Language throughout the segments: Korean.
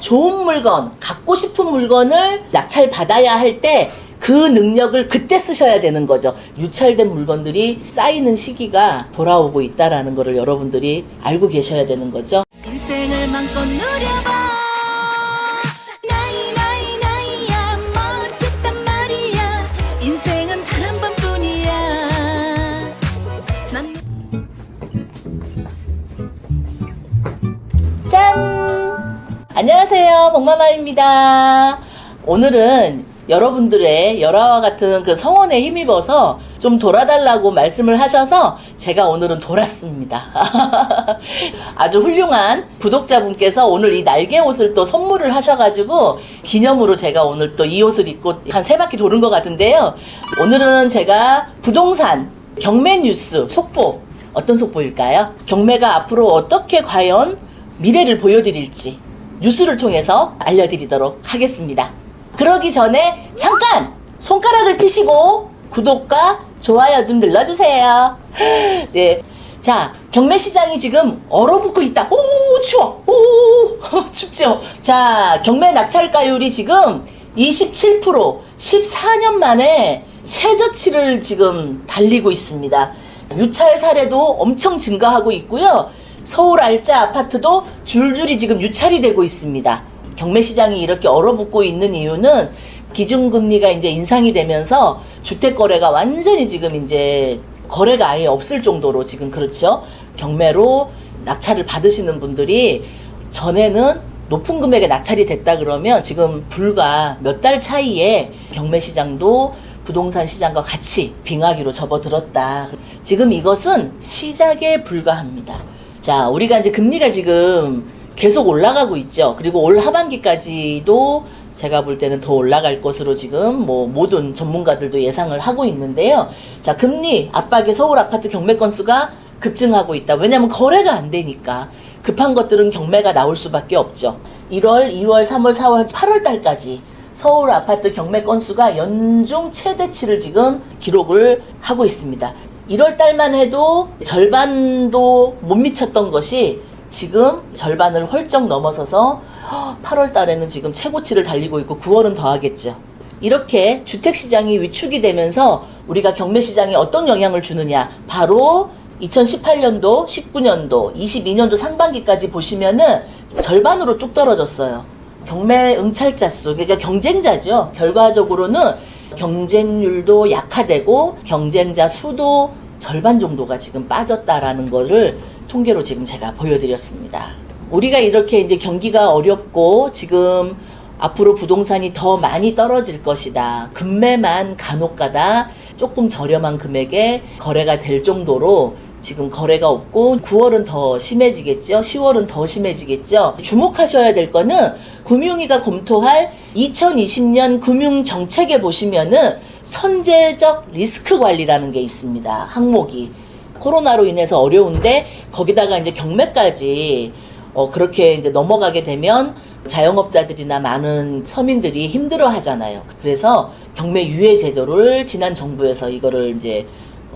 좋은 물건, 갖고 싶은 물건을 낙찰 받아야 할 때 그 능력을 그때 쓰셔야 되는 거죠. 유찰된 물건들이 쌓이는 시기가 돌아오고 있다라는 거를 여러분들이 알고 계셔야 되는 거죠. 복마마입니다. 오늘은 여러분들의 열화와 같은 그 성원에 힘입어서 좀 돌아달라고 말씀을 하셔서 제가 오늘은 돌았습니다. 아주 훌륭한 구독자분께서 오늘 이 날개 옷을 또 선물을 하셔가지고 기념으로 제가 오늘 또 이 옷을 입고 한 세 바퀴 도는 것 같은데요. 오늘은 제가 부동산 경매 뉴스 속보 어떤 속보일까요? 경매가 앞으로 어떻게 과연 미래를 보여드릴지 뉴스를 통해서 알려드리도록 하겠습니다. 그러기 전에 잠깐 손가락을 피시고 구독과 좋아요 좀 눌러주세요. 네. 자, 경매 시장이 지금 얼어붙고 있다. 오, 추워. 오, 춥죠. 자, 경매 낙찰가율이 지금 27% 14년 만에 최저치를 지금 달리고 있습니다. 유찰 사례도 엄청 증가하고 있고요. 서울 알짜 아파트도 줄줄이 지금 유찰이 되고 있습니다. 경매 시장이 이렇게 얼어붙고 있는 이유는 기준금리가 이제 인상이 되면서 주택 거래가 완전히 지금 이제 거래가 아예 없을 정도로 지금 그렇죠. 경매로 낙찰을 받으시는 분들이 전에는 높은 금액에 낙찰이 됐다 그러면 지금 불과 몇 달 차이에 경매 시장도 부동산 시장과 같이 빙하기로 접어들었다. 지금 이것은 시작에 불과합니다. 자, 우리가 이제 금리가 지금 계속 올라가고 있죠. 그리고 올 하반기까지도 제가 볼 때는 더 올라갈 것으로 지금 뭐 모든 전문가들도 예상을 하고 있는데요. 자, 금리 압박에 서울 아파트 경매 건수가 급증하고 있다. 왜냐하면 거래가 안 되니까. 급한 것들은 경매가 나올 수밖에 없죠. 1월, 2월, 3월, 4월, 8월 달까지 서울 아파트 경매 건수가 연중 최대치를 지금 기록을 하고 있습니다. 1월 달만 해도 절반도 못 미쳤던 것이 지금 절반을 훌쩍 넘어서서 8월 달에는 지금 최고치를 달리고 있고 9월은 더 하겠죠. 이렇게 주택 시장이 위축이 되면서 우리가 경매 시장에 어떤 영향을 주느냐? 바로 2018년도, 19년도, 22년도 상반기까지 보시면은 절반으로 뚝 떨어졌어요. 경매 응찰자 수, 그러니까 경쟁자죠. 결과적으로는 경쟁률도 약화되고 경쟁자 수도 절반 정도가 지금 빠졌다라는 거를 통계로 지금 제가 보여드렸습니다. 우리가 이렇게 이제 경기가 어렵고 지금 앞으로 부동산이 더 많이 떨어질 것이다. 금매만 간혹가다 조금 저렴한 금액에 거래가 될 정도로 지금 거래가 없고 9월은 더 심해지겠죠. 10월은 더 심해지겠죠. 주목하셔야 될 거는 금융위가 검토할 2020년 금융 정책에 보시면은 선제적 리스크 관리라는 게 있습니다. 항목이 코로나로 인해서 어려운데 거기다가 이제 경매까지 어, 그렇게 이제 넘어가게 되면 자영업자들이나 많은 서민들이 힘들어 하잖아요. 그래서 경매 유예 제도를 지난 정부에서 이거를 이제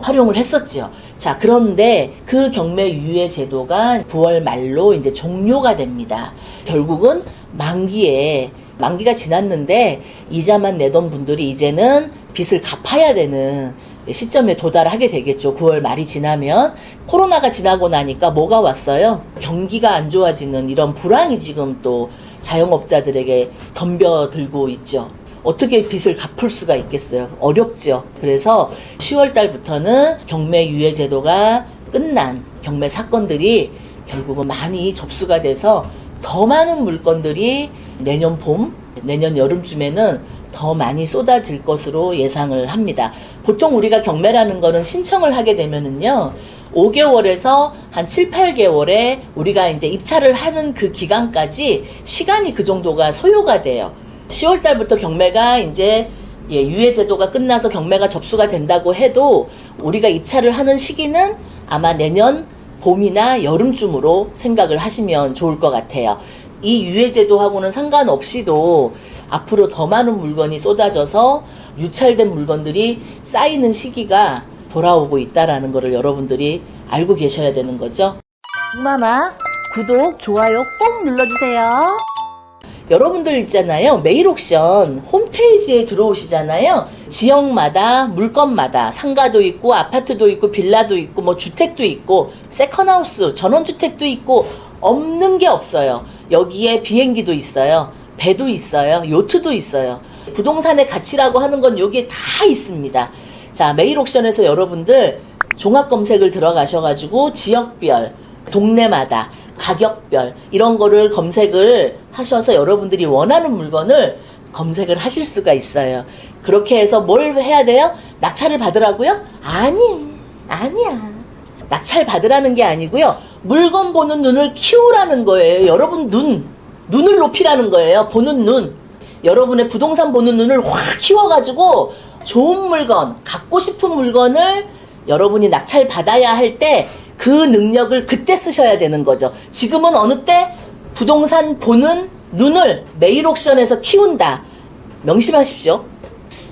활용을 했었죠. 자, 그런데 그 경매 유예 제도가 9월 말로 이제 종료가 됩니다. 결국은 만기에 만기가 지났는데 이자만 내던 분들이 이제는 빚을 갚아야 되는 시점에 도달하게 되겠죠. 9월 말이 지나면 코로나가 지나고 나니까 뭐가 왔어요? 경기가 안 좋아지는 이런 불황이 지금 또 자영업자들에게 덤벼들고 있죠. 어떻게 빚을 갚을 수가 있겠어요? 어렵죠. 그래서 10월 달부터는 경매 유예 제도가 끝난 경매 사건들이 결국은 많이 접수가 돼서 더 많은 물건들이 내년 봄, 내년 여름쯤에는 더 많이 쏟아질 것으로 예상을 합니다. 보통 우리가 경매라는 거는 신청을 하게 되면은요. 5개월에서 한 7, 8개월에 우리가 이제 입찰을 하는 그 기간까지 시간이 그 정도가 소요가 돼요. 10월 달부터 경매가 이제 예, 유예 제도가 끝나서 경매가 접수가 된다고 해도 우리가 입찰을 하는 시기는 아마 내년 봄이나 여름쯤으로 생각을 하시면 좋을 것 같아요. 이 유예 제도하고는 상관없이도 앞으로 더 많은 물건이 쏟아져서 유찰된 물건들이 쌓이는 시기가 돌아오고 있다라는 것을 여러분들이 알고 계셔야 되는 거죠. 마마 구독, 좋아요 꼭 눌러주세요. 여러분들 있잖아요. 메일 옥션 홈페이지에 들어오시잖아요. 지역마다 물건마다 상가도 있고 아파트도 있고 빌라도 있고 뭐 주택도 있고 세컨하우스 전원주택도 있고 없는 게 없어요. 여기에 비행기도 있어요. 배도 있어요. 요트도 있어요. 부동산의 가치라고 하는 건 여기에 다 있습니다. 자, 메일 옥션에서 여러분들 종합 검색을 들어가셔가지고 지역별, 동네마다 가격별 이런 거를 검색을 하셔서 여러분들이 원하는 물건을 검색을 하실 수가 있어요. 그렇게 해서 뭘 해야 돼요? 낙찰을 받으라고요? 아니, 아니야. 낙찰 받으라는 게 아니고요. 물건 보는 눈을 키우라는 거예요. 여러분 눈, 눈을 높이라는 거예요. 보는 눈. 여러분의 부동산 보는 눈을 확 키워가지고 좋은 물건, 갖고 싶은 물건을 여러분이 낙찰 받아야 할 때 그 능력을 그때 쓰셔야 되는 거죠. 지금은 어느 때 부동산 보는 눈을 메일 옥션에서 키운다. 명심하십시오.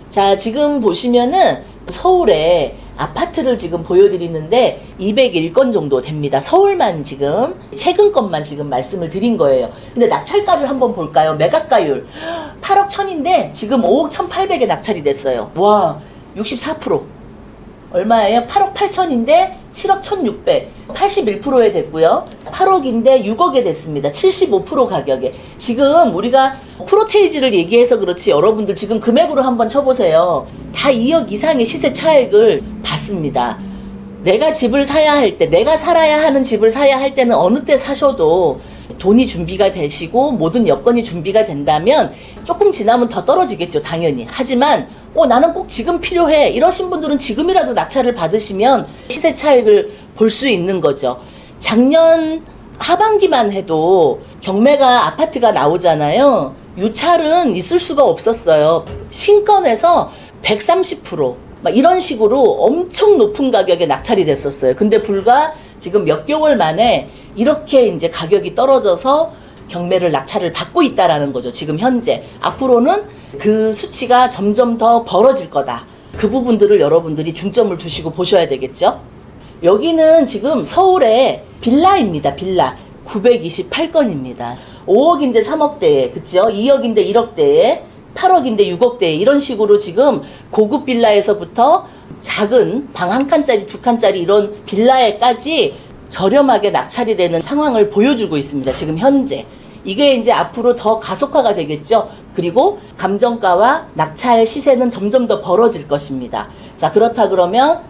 자, 지금 보시면은 서울에 아파트를 지금 보여드리는데 201건 정도 됩니다. 서울만 지금 최근 것만 지금 말씀을 드린 거예요. 근데 낙찰가를 한번 볼까요? 매각가율 8억 1000인데 지금 5억 1800에 낙찰이 됐어요. 와, 64%. 얼마예요? 8억 8천인데 7억 1,600. 81%에 됐고요. 8억인데 6억에 됐습니다. 75% 가격에. 지금 우리가 프로테이지를 얘기해서 그렇지 여러분들 지금 금액으로 한번 쳐보세요. 다 2억 이상의 시세 차익을 받습니다. 내가 집을 사야 할 때, 내가 살아야 하는 집을 사야 할 때는 어느 때 사셔도 돈이 준비가 되시고 모든 여건이 준비가 된다면 조금 지나면 더 떨어지겠죠, 당연히. 하지만 어, 나는 꼭 지금 필요해. 이러신 분들은 지금이라도 낙찰을 받으시면 시세 차익을 볼 수 있는 거죠. 작년 하반기만 해도 경매가 아파트가 나오잖아요. 유찰은 있을 수가 없었어요. 신건에서 130%. 막 이런 식으로 엄청 높은 가격에 낙찰이 됐었어요. 근데 불과 지금 몇 개월 만에 이렇게 이제 가격이 떨어져서 경매를 낙찰을 받고 있다라는 거죠. 지금 현재. 앞으로는 그 수치가 점점 더 벌어질 거다. 그 부분들을 여러분들이 중점을 두시고 보셔야 되겠죠. 여기는 지금 서울의 빌라입니다. 빌라. 928건입니다. 5억인데 3억대에, 그죠? 2억인데 1억대에, 8억인데 6억대에, 이런 식으로 지금 고급 빌라에서부터 작은 방 한 칸짜리, 두 칸짜리 이런 빌라에까지 저렴하게 낙찰이 되는 상황을 보여주고 있습니다. 지금 현재. 이게 이제 앞으로 더 가속화가 되겠죠. 그리고 감정가와 낙찰 시세는 점점 더 벌어질 것입니다. 자, 그렇다 그러면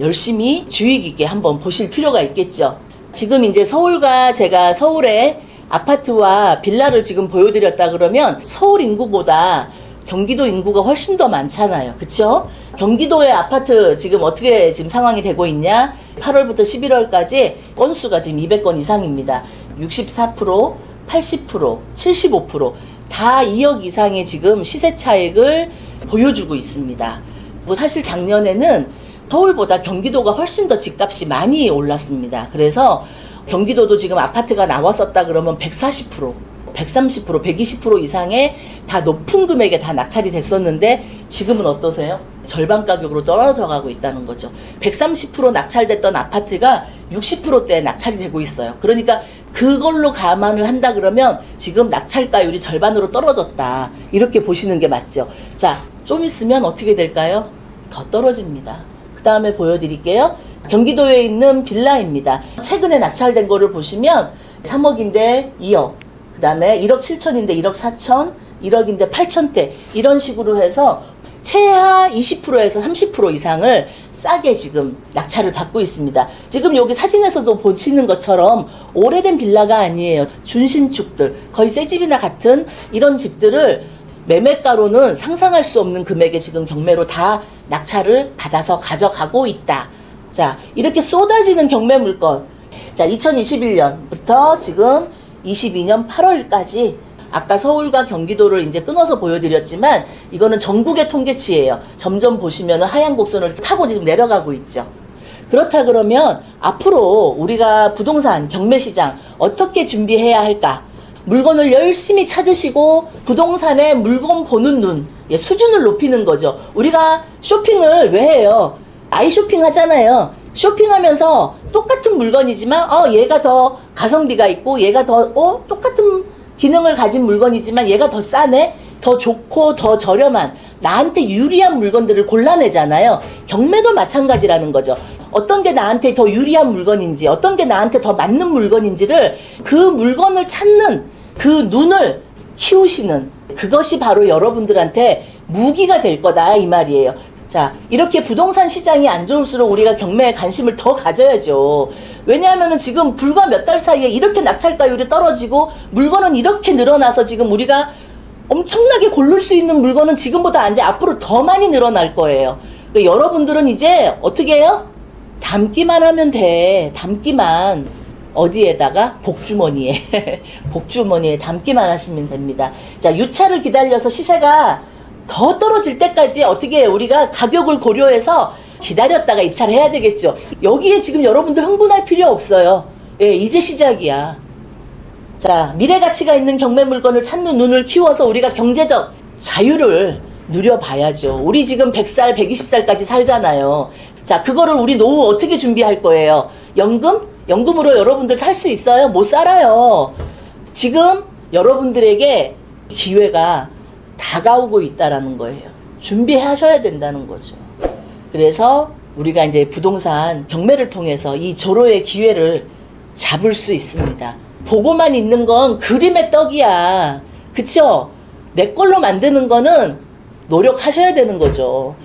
열심히 주의 깊게 한번 보실 필요가 있겠죠. 지금 이제 서울과 제가 서울의 아파트와 빌라를 지금 보여드렸다 그러면 서울 인구보다 경기도 인구가 훨씬 더 많잖아요. 그쵸? 경기도의 아파트 지금 어떻게 지금 상황이 되고 있냐? 8월부터 11월까지 건수가 지금 200건 이상입니다. 64%, 80%, 75%다 2억 이상의 지금 시세 차익을 보여주고 있습니다. 뭐 사실 작년에는 서울보다 경기도가 훨씬 더 집값이 많이 올랐습니다. 그래서 경기도도 지금 아파트가 나왔었다 그러면 140%, 130%, 120% 이상의 다 높은 금액에 다 낙찰이 됐었는데 지금은 어떠세요? 절반 가격으로 떨어져 가고 있다는 거죠. 130% 낙찰됐던 아파트가 60%대에 낙찰이 되고 있어요. 그러니까 그걸로 감안을 한다 그러면 지금 낙찰가율이 절반으로 떨어졌다. 이렇게 보시는 게 맞죠. 자, 좀 있으면 어떻게 될까요? 더 떨어집니다. 그 다음에 보여드릴게요. 경기도에 있는 빌라입니다. 최근에 낙찰된 거를 보시면 3억인데 2억, 그 다음에 1억 7천인데 1억 4천, 1억인데 8천대 이런 식으로 해서 최하 20%에서 30% 이상을 싸게 지금 낙찰을 받고 있습니다. 지금 여기 사진에서도 보시는 것처럼 오래된 빌라가 아니에요. 준신축들, 거의 새 집이나 같은 이런 집들을 매매가로는 상상할 수 없는 금액에 지금 경매로 다 낙찰을 받아서 가져가고 있다. 자, 이렇게 쏟아지는 경매 물건. 자, 2021년부터 지금 22년 8월까지 아까 서울과 경기도를 이제 끊어서 보여드렸지만 이거는 전국의 통계치예요. 점점 보시면 하얀 곡선을 타고 지금 내려가고 있죠. 그렇다 그러면 앞으로 우리가 부동산 경매 시장 어떻게 준비해야 할까? 물건을 열심히 찾으시고 부동산에 물건 보는 눈 예, 수준을 높이는 거죠. 우리가 쇼핑을 왜 해요? 아이 쇼핑 하잖아요. 쇼핑하면서 똑같은 물건이지만 어 얘가 더 가성비가 있고 얘가 더 어 똑같은 기능을 가진 물건이지만 얘가 더 싸네? 더 좋고 더 저렴한 나한테 유리한 물건들을 골라내잖아요. 경매도 마찬가지라는 거죠. 어떤 게 나한테 더 유리한 물건인지, 어떤 게 나한테 더 맞는 물건인지를 그 물건을 찾는 그 눈을 키우시는 그것이 바로 여러분들한테 무기가 될 거다 이 말이에요. 자, 이렇게 부동산 시장이 안 좋을수록 우리가 경매에 관심을 더 가져야죠. 왜냐하면 지금 불과 몇 달 사이에 이렇게 낙찰가율이 떨어지고 물건은 이렇게 늘어나서 지금 우리가 엄청나게 고를 수 있는 물건은 지금보다 이제 앞으로 더 많이 늘어날 거예요. 그러니까 여러분들은 이제 어떻게 해요? 담기만 하면 돼. 담기만. 어디에다가? 복주머니에. 복주머니에 담기만 하시면 됩니다. 자, 유차를 기다려서 시세가 더 떨어질 때까지 어떻게? 우리가 가격을 고려해서 기다렸다가 입찰을 해야 되겠죠. 여기에 지금 여러분들 흥분할 필요 없어요. 예, 이제 시작이야. 자, 미래 가치가 있는 경매 물건을 찾는 눈을 키워서 우리가 경제적 자유를 누려봐야죠. 우리 지금 100살, 120살까지 살잖아요. 자, 그거를 우리 노후 어떻게 준비할 거예요? 연금? 연금으로 여러분들 살 수 있어요? 못 살아요. 지금 여러분들에게 기회가 다가오고 있다라는 거예요. 준비하셔야 된다는 거죠. 그래서 우리가 이제 부동산 경매를 통해서 이 조로의 기회를 잡을 수 있습니다. 보고만 있는 건 그림의 떡이야. 그쵸? 내 걸로 만드는 거는 노력하셔야 되는 거죠.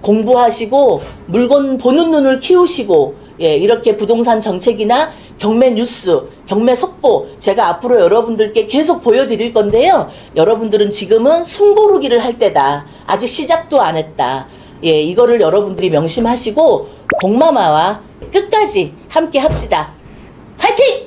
공부하시고 물건 보는 눈을 키우시고 예, 이렇게 부동산 정책이나 경매 뉴스, 경매 속보 제가 앞으로 여러분들께 계속 보여드릴 건데요. 여러분들은 지금은 숨고르기를 할 때다. 아직 시작도 안 했다. 예, 이거를 여러분들이 명심하시고 복마마와 끝까지 함께 합시다. 화이팅!